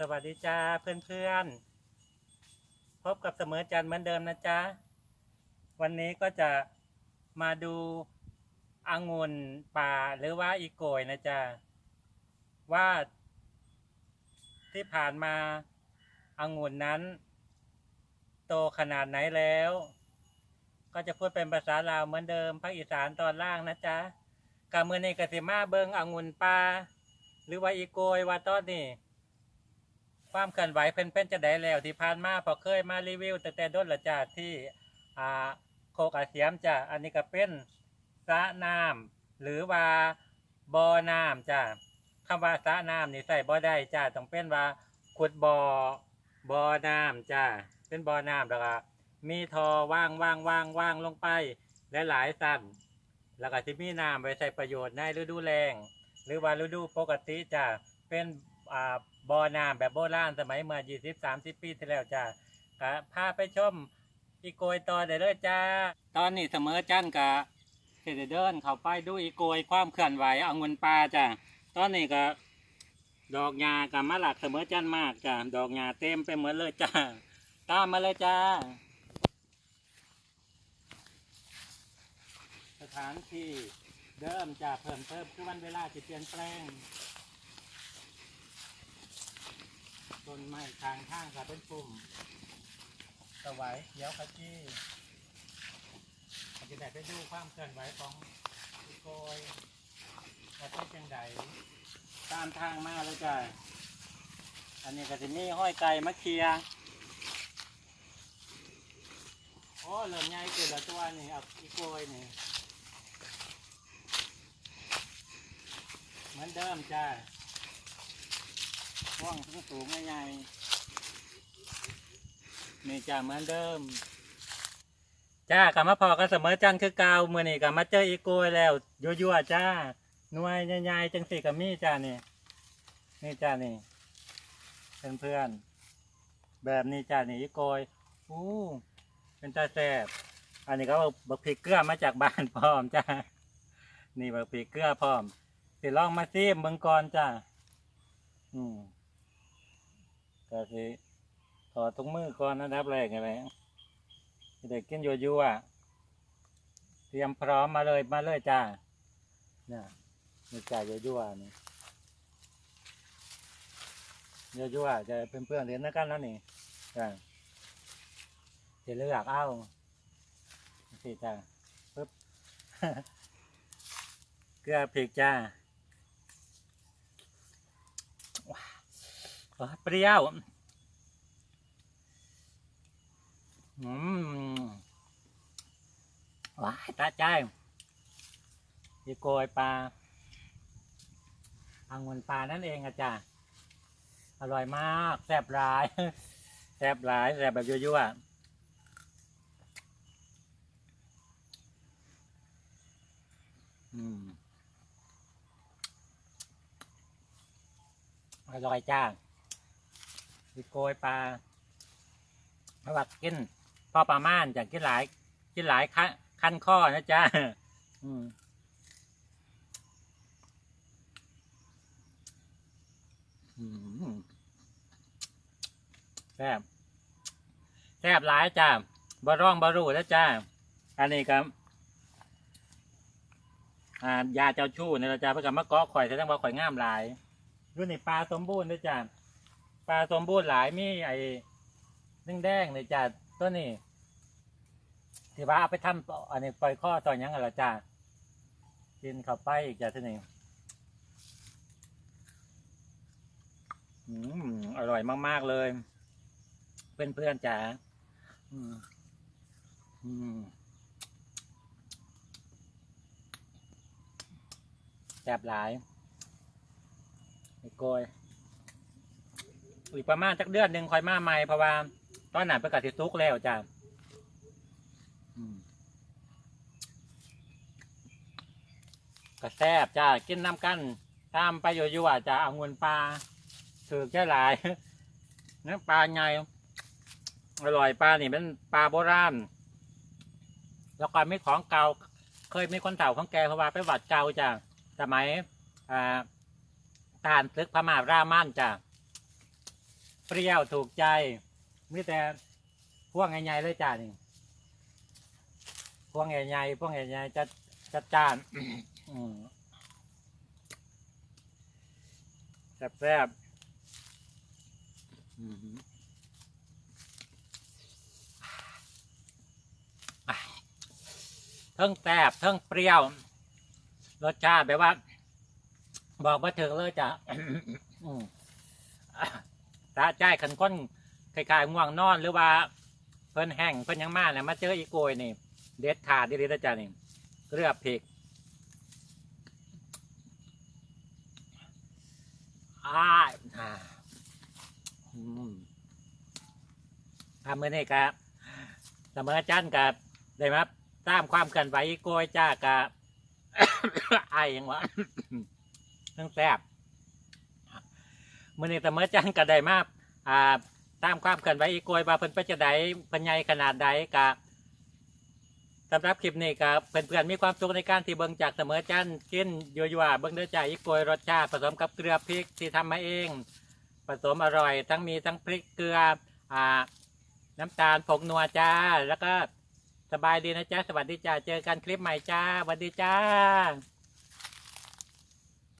สวัสดีจ้าเพื่อนๆ พบกับเสมอจันทร์เหมือนเดิมนะจ๊ะ วันนี้ก็จะมาดูองุ่นป่าหรือว่าอีโกยนะจ๊ะ ว่าที่ผ่านมาองุ่นนั้น โตขนาดไหนแล้ว ก็จะพูดเป็นภาษาลาวเหมือนเดิมภาคอีสานตอนล่างนะจ๊ะกาเมือในกสิมาเบิงองุ่นป่าหรือว่าอีโกยว่าตอนนี้ ความเคลื่อนไหวเพิ่นเป็นจะได้แล้วที่ผ่านมาพอเคยมารีวิว แต่แต่ด้นละจ้าที่อ่าโคกอาเสียมจ้ะอันนี้ก็เป็นสระน้ำหรือว่าบ่อน้ำจ้ะคำว่าสระน้ำนี่ใส่บ่อได้จ้ะต้องเป็นว่าขุดบ่อบ่อน้ำจ้ะเป็นบ่อน้ำแล้วก็มีทอว่างว่างว่างว่างลงไปหลายๆสั้นแล้วก็ที่มีน้ำไว้ใช้ประโยชน์ในฤดูแล้งหรือว่าฤดูปกติจ้ะเป็นอ่า บ่อน้ำแบบโบราณสมัยเมื่อ20 30 ปีที่แล้วจ้าก็พาไปชมอีโกยต่อได้เลยจ้า ตอนนี้เสมอจันกะเสไดเดินเข้าไปดูอีโกยความเคลื่อนไหวเอาเงินปลาจ้าตอนนี้ก็ดอกหญ้ากับมะหลักเสมอจันมากจ้าดอกหญ้าเต็มไปหมดเลยจ้าตามมาเลยจ้า สถานที่เดิมจะเพิ่มเติมคือวันเวลาจะเปลี่ยนแปลง ต้นไม้ทางข้างค่ะเป็นปุ่มสวัยเขียวขจีอาจะได้ไปดูความเคลื่อนไหวของโกยว่าเป็นจังไดตามทางมาเลยจ้ะอันนี้ก็จะมีห้อยไก่มะเคียโอ้เริ่มใหญ่เกินล้วตัวนี่เอาอีโกยนี่เหมือนเดิมจ้า ว่องสูงสูงใหญ่ๆนี่จ้าเหมือนเดิม จ้ากลับมาพอกันเสมอจันคือเกาวมือนี่กลับมาเจออีโกยแล้วยั่วๆจ้าหน่วยใหญ่ๆจังสี่กับมี่จ้านี่นี่จ้านี่เพื่อนๆแบบนี้จ้านี่อีโกยอู้เป็นตาแซ่บอันนี้ก็เอาบักพริกเกลือมาจากบ้านพร้อมจ้านี่บักพริกเกลือพร้อมสิลองมาซิมเบิ่งก่อนจ้าอืม ก็สิถอดถุงมือก่อนนะดับแรกอะไรเด็กกินยัวๆเตรียมพร้อมมาเลยมาเลยจ้าเนี่ยนี่จ่ายยัวๆนี่ยัวๆจะเพื่อนๆเรียนนะกันแล้วนี่จ้าจะเลือกเอาสิจ้าปึ๊บเกลือพริกจ้า เปรี้ยวอืมว้าตาใจยีโกยปลาอังุนปลานั่นเองอาจารย์อร่อยมากแซ่บหลายแซ่บหลายแซ่บแบบยั่วๆอืมอร่อยจ้า มีโกยปลาเพระว่ากินพ่อปลาม่านจะกินหลายกินหลายคันคันข้อนะจ้าอืมแซ่บแซ่บหลายจ้าบะร่องบะรูนะจ้า อันนี้ครับอ่ายาเจ้าชู้นี่ละจ้าเพื่อกับมะกอกข่อยแสดงว่าข่อยงามหลายดูนี่ปลาสมบูรณ์ด้วยจ้ะ ปลาสมบูรณ์หลายมีไอ้นึ่งแดงๆเลยจ้ะตัวนี้ที่ว่าเอาไปทำอันนี้ปล่อยข้อต่อยังกันละจ้ะกินเข้าไปอีกจ้ะที่นี่อืมอร่อยมากๆเลยเพื่อนๆจ๋าอืมอืมแซ่บหลายไอ้โกย อีกประมาณจักเดือนหนึ่งคอยมาใหม่เพราะว่าตอนหนั้นประกาศสิตุกแล้วจ้ะอืมก็แซบจ้ากินน้ำกันตามไปอยู่ๆอะจ้าเอาเงินปลาถือแค่หลายเนื้อปลาไงอร่อยปลานี่เป็นปลาโบราณแล้วก็มีของเก่าเคยมีคนเฒ่าของแกเพราะว่าไปวัดเก่าจ้ะสมัยอ่าทหารศึกพม่ารามันจ้ะ เปรี้ยวถูกใจมีแต่พวกใหญ่ๆเลยจ้านี่พวกใหญ่ๆพวกใหญ่ๆจะจัดจานแซ่บๆอืมอะเทั้งแซ่บเทั้งเปรี้ยว รสชาติแบบว่า บอกว่าถึงเลยจ้ะอืม ตาใจายขันก้นคล้ายๆง่วงนอนหรือว่าเพิ่นแห้งเพิ่นยังมาเนี่ยมาเจออีโกยนี่ เด็ดขาดดีเลยนะจ๊ะนี่เกลือพริกอ้าอ่าอืมทำเมื่อนี้กับเสมอจันกับได้มาตามความกันไหวอีโกยจ้ากับ ไอยังวะทั้งแซ่บ มื่อนี้เสมอจันก็ได้มาอ่าตามความกันไว้อีกวยว่าเพิ่นไปจะไดเพิ่นใหญ่ขนาดใดกะสำหรับคลิปนี้กะเพื่อนๆมีความสุขในการที่เบิ่งจากเสมอจันกินยัวๆเบิ่งด้อจ้าอีกกวยรสชาติผสมกับเกลือพริกที่ทำมาเอง ผสมอร่อย ทั้งมีทั้งพริกเกลืออ่าน้ำตาลผงนัวจ้า แล้วก็สบายดีนะจ้าสวัสดีจ้าเจอกันคลิปใหม่จ้าสวัสดีจ้า